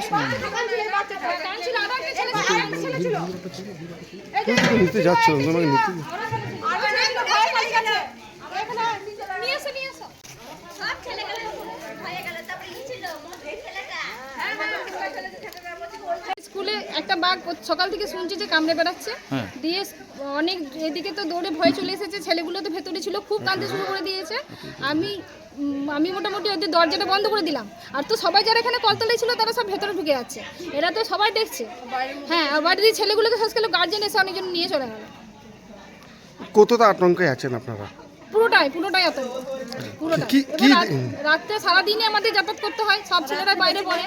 তোমাকে নিতে নিয়ে এসো নিয়ে এসো সব ছেলেগুলো হয়ে গেল তারপরে ই ছিল এই ছেলেটা স্কুলে একটা বাঘ সকাল থেকে শুনছি যে কামড়ে বেড়াচ্ছে। হ্যাঁ। দিয়ে অনেক এদিকে তো দৌড়ে ভয় চলে এসেছে ছেলেগুলো তো ভেতরে ছিল খুব কাঁদতে শুরু করে দিয়েছে। আমি আমি মোটামুটি ওদের দরজাটা বন্ধ করে দিলাম। আর তো সবাই যারা এখানে কলতলায় ছিল তারা সব ভেতরে ঢুকে যাচ্ছে। এরা তো সবাই দেখছে। হ্যাঁ আর বাড়ির ছেলেগুলোকে শেষ গেল গার্জেন এসে অনেকজন নিয়ে চলে গেল। কতটা আতঙ্কে আছেন আপনারা? পুরোটাই পুরোটাই আতঙ্ক। পুরোটাই। কি- রাত- রাত্রে সারাদিনই আমাদের যাতায়াত করতে হয় সব ছেলেরা বাইরে পড়ে।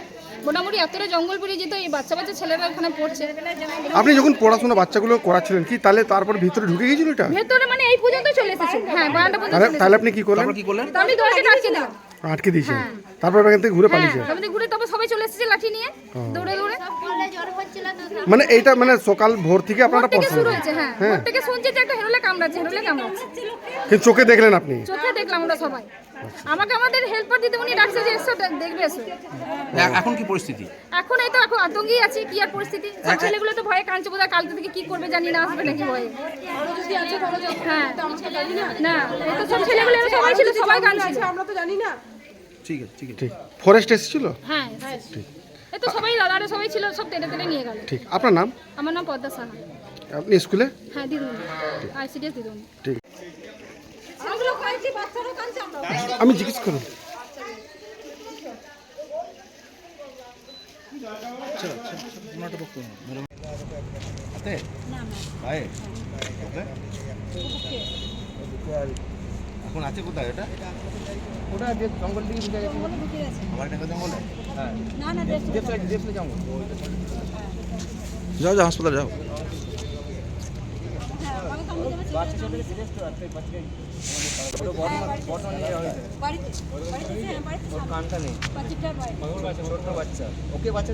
মোটামুটি এতটা জঙ্গল পেরিয়ে যেত এই বাচ্চা বাচ্চা ছেলেরা ওখানে পড়ছে। আপনি যখন পড়াশোনা বাচ্চাগুলো করাচ্ছিলেন কি তাহলে তারপর ভিতরে ঢুকে গিয়েছিল এটা? ভেতরে মানে এই পর্যন্ত চলে এসেছে। হ্যাঁ বারান্দা পর্যন্ত তাহলে চলে তাহলে আপনি কি করলেন? তারপর কি করলেন? আমি দরজাটা আটকে দিলাম। আটকে দিয়েছেন তারপর এখান থেকে ঘুরে হ্যাঁ পালিয়েছে তারপরে ঘুরে তারপর সবাই চলে এসেছে লাঠি নিয়ে দৌড়ে দৌড়ে। মানে এইটা মানে সকাল ভোর থেকে আপনারা শুরু হয়েছে হ্যাঁ। ভোর থেকে শুনছি যে একটা হেরোলে কামড়াচ্ছে হেরোলে কামড়াচ্ছে। কিন্তু চোখে দেখলেন আপনি? চোখে দেখলাম ওরা সবাই। আমাকে আমাদের হেল্পার দিতে উনি ডাকছে যে এসো দেখবে এসো। এখন কি পরিস্থিতি? এখন এই তো এখন আতঙ্কেই আছি কি আর পরিস্থিতি? সব ছেলেগুলো তো ভয়ে কাঁদছে বোধহয় কালকে থেকে কি করবে জানি না আসবে নাকি ভয়ে। হ্যাঁ। না এই তো সব ছেলেগুলো সবাই ছিল সবাই কাঁদছিল আমরা তো জানি না ঠিক আছে ঠিক আছে। ঠিক। ফরেস্ট এসেছিল? হ্যাঁ এই তো সবাই দাদারা সবাই ছিল সব টেনে টেনে নিয়ে গেল। ঠিক। আপনার নাম? আমার নাম পদ্মা সাহা। আপনি স্কুলে? হ্যাঁ দিদুন আইসিডিএস দিদুন ঠিক। আমি জিজ্ঞেস করুন এখন আছে কোথায় এটা ওটা যে জঙ্গল দিকে ঢুকে গেছে আমার একটা জঙ্গলে সাইড লেফট সাইড জঙ্গল যাও যাও হাসপাতাল যাও। ওর কানটা নেই ছোট্ট বাচ্চা ওকে বাচ্চা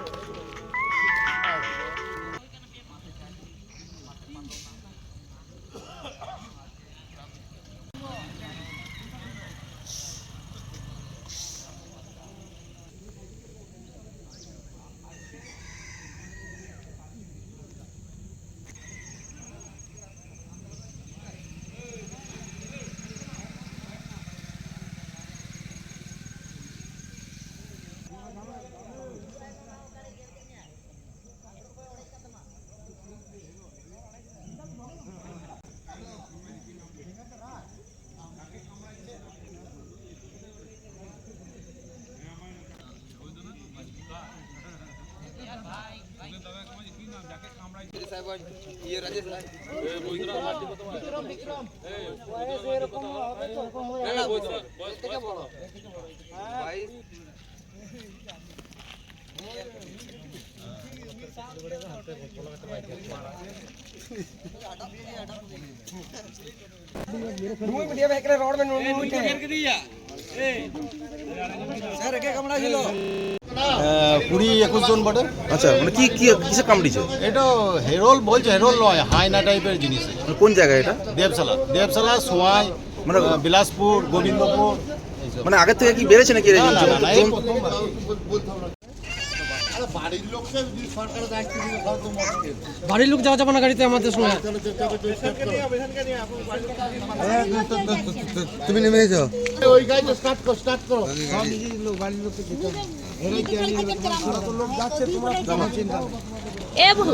থেকেই তো তাহলে ওকে বর্তমানে নিয়ে বর্তমানে কুড়ি একুশ জন বটে। আচ্ছা মানে কি কি কিসে কামড়িছে এটা হেরোল বলছে হেরোল নয় হায়না টাইপের জিনিস। মানে কোন জায়গায় এটা? দেবশালা। দেবশালা সোয়াই মানে বিলাসপুর গোবিন্দপুর। মানে আগের থেকে কি বেড়েছে নাকি না, না, না, না। বাড়ির লোক যাওয়া যাবে না গাড়িতে আমাদের সময় তুমি নেমে এসো। ওই গাড়িটা স্টার্ট করো স্টার্ট করো। এ বহু